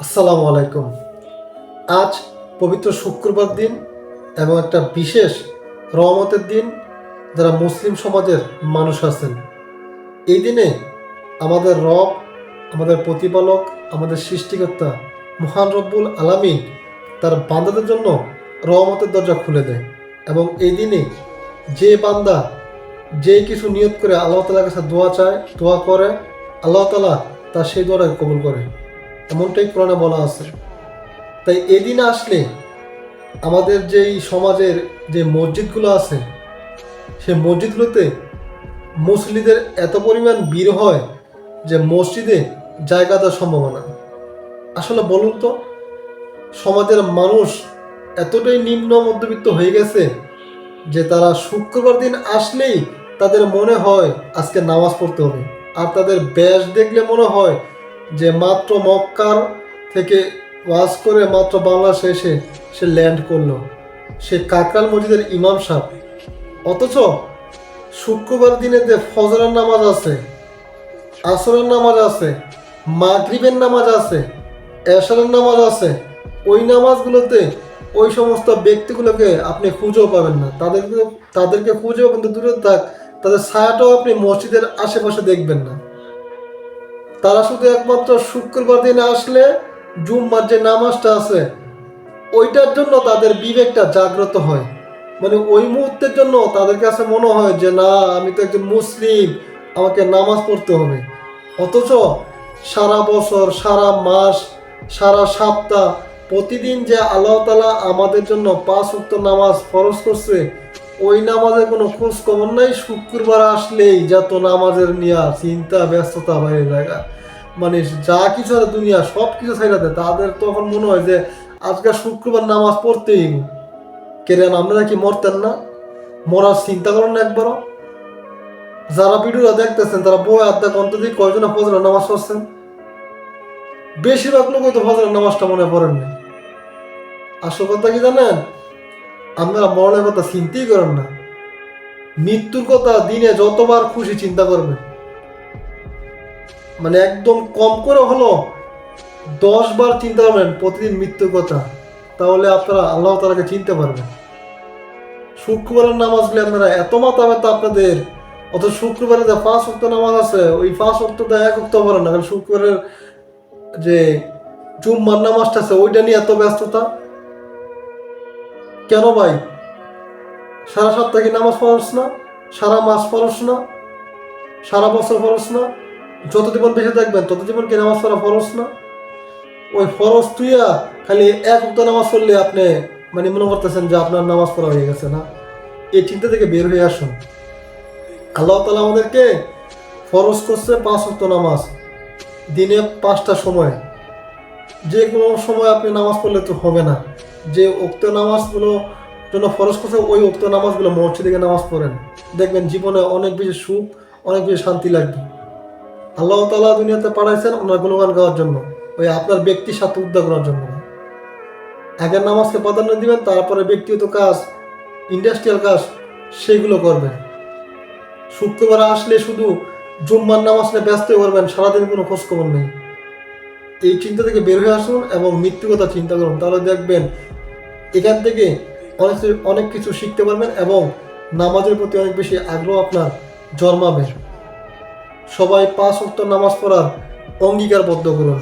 আসসালামু আলাইকুম। আজ পবিত্র শুক্রবার দিন এবং একটা বিশেষ রহমতের দিন যারা মুসলিম সমাজের মানুষ আছেন। এই দিনে আমাদের রব, আমাদের প্রতিপালক, আমাদের সৃষ্টিকর্তা মহান রব্বুল আলামিন তার বান্দাদের জন্য রহমতের দরজা খুলে দেয় এবং এই দিনে যে বান্দা যে কিছু নিয়ত করে আল্লাহ তালার কাছে দোয়া চায়, দোয়া করে, আল্লাহ তালা তার সেই দোয়াটাকে কবুল করে। এমনটাই কোরআনে বলা আছে। তাই এদিন আসলে আমাদের যেই সমাজের যে মসজিদগুলো আছে, সেই মসজিদগুলোতে মুসলিদের এত পরিমাণ ভিড় হয় যে মসজিদে জায়গা দেওয়ার সম্ভাবনা। আসলে বলুন তো, সমাজের মানুষ এতটাই নিম্ন মধ্যবিত্ত হয়ে গেছে যে তারা শুক্রবার দিন আসলেই তাদের মনে হয় আজকে নামাজ পড়তে হবে। আর তাদের ব্যাস দেখলে মনে হয় যে মাত্র মক্কার থেকে ওয়াজ করে মাত্র বাংলাদেশে এসে সে ল্যান্ড করল। সে কাকরাল মসজিদের ইমাম সাহেব। অথচ শুক্রবার দিনে যে ফজরের নামাজ আছে, আসরের নামাজ আছে, মাগরিবের নামাজ আছে, এশারের নামাজ আছে। ওই নামাজগুলোতে ওই সমস্ত ব্যক্তিগুলোকে আপনি খুঁজেও পাবেন না। তাদেরকে তাদেরকে খুঁজেও কিন্তু দূরে থাক, তাদের ছায়াটাও আপনি মসজিদের আশেপাশে দেখবেন না। তারা শুধু একমাত্র শুক্রবার দিনে আসলে জুম্মার যে নামাজটা আছে, ওইটার জন্য তাদের বিবেকটা জাগ্রত হয়। মানে ওই মুহূর্তের জন্য তাদের কাছে মনে হয় যে, না, আমি তো একজন মুসলিম, আমাকে নামাজ পড়তে হবে। অথচ সারা বছর, সারা মাস, সারা সপ্তাহ প্রতিদিন যে আল্লাহ তালা আমাদের জন্য পাঁচ উক্ত নামাজ ফরজ করছে ওই নামাজের কোনো খোঁজ খবর নাই, শুক্রবার আসলেই যত নামাজের নিয়া চিন্তা, ব্যস্ততা বাইরে জায়গা। মানে যা কিছু আর দুনিয়া, সব কিছু ছাইড়া দেয়। তাদের তখন মনে হয় যে, আজকে শুক্রবার নামাজ পড়তেই। কেরেন আপনারা কি মরতেন না? মরার চিন্তা করেন না একবারও। যারা ভিডিওটা দেখতেছেন, তারা বই, আড্ডা অন্তত কয়জনে ফজরের নামাজ পড়ছেন? বেশিরভাগ লোকই তো ফজরের নামাজটা মনে পড়েন না আসল কথা কি জানেন? আপনারা মরণের কথা চিন্তাই করেন না। মৃত্যুর কথা দিনে যতবার খুশি চিন্তা করবেন। মানে একদম কম করে হলো দশ বার চিন্তা করবেন প্রতিদিন মৃত্যুর কথা। তাহলে আপনারা আল্লাহ তালাকে চিনতে পারবেন। শুক্রবারের নামাজ নামাজগুলি আপনারা এত মাথা ব্যথা আপনাদের অত শুক্রবারে যে পাঁচ অক্ট নামাজ আছে, ওই পাঁচ অক্টটা এক অক্ট পড়েন না, কারণ শুক্রবারের যে জুম্মার নামাজটা আছে, ওইটা নিয়ে এত ব্যস্ততা। কেন ভাই? সারা সপ্তাহে কি নামাজ পড়স না? সারা মাস পড়স না? সারা বছর পড়স না? যত জীবন বেঁচে থাকবেন, তত জীবন কি নামাজ পড়া ফরস না? ওই ফরজ তুইয়া খালি এক উক্ত নামাজ পড়লে আপনি মানে মনে করতেছেন যে আপনার নামাজ পড়া হয়ে গেছে না? এই চিন্তা থেকে বের হয়ে আসুন। আল্লাহ তালা আমাদেরকে ফরজ করছে পাঁচ উক্ত নামাজ, দিনে পাঁচটা সময়। যে কোনো সময় আপনি নামাজ পড়লে তো হবে না। যে উক্ত নামাজগুলো জন্য ফরজ করছে, ওই উক্ত নামাজগুলো মসজিদে গিয়ে নামাজ পড়েন। দেখবেন জীবনে অনেক বেশি সুখ, অনেক বেশি শান্তি লাগবে। আল্লাহ তালা দুনিয়াতে পাঠাইছেন ওনার গুণগান গাওয়ার জন্য, ওই আপনার ব্যক্তির সাথে উদ্যোগ করার জন্য। আগের নামাজকে প্রাধান্য দিবেন, তারপরে ব্যক্তিগত কাজ ইন্ডাস্ট্রিয়াল কাজ, সেগুলো করবেন। শুক্রবার আসলে শুধু জুম্মার নামাজ নিয়ে ব্যস্ত করবেন, সারাদিন কোনো খোঁজ খবর নেই। এই চিন্তা থেকে বের হয়ে আসুন এবং মৃত্যু কথা চিন্তা করুন। তাহলে দেখবেন এখান থেকে অনেক অনেক কিছু শিখতে পারবেন এবং নামাজের প্রতি অনেক বেশি আগ্রহ আপনার জন্মাবে। সবাই পাঁচ ওয়াক্ত নামাজ পড়ার অঙ্গীকারবদ্ধ করুন।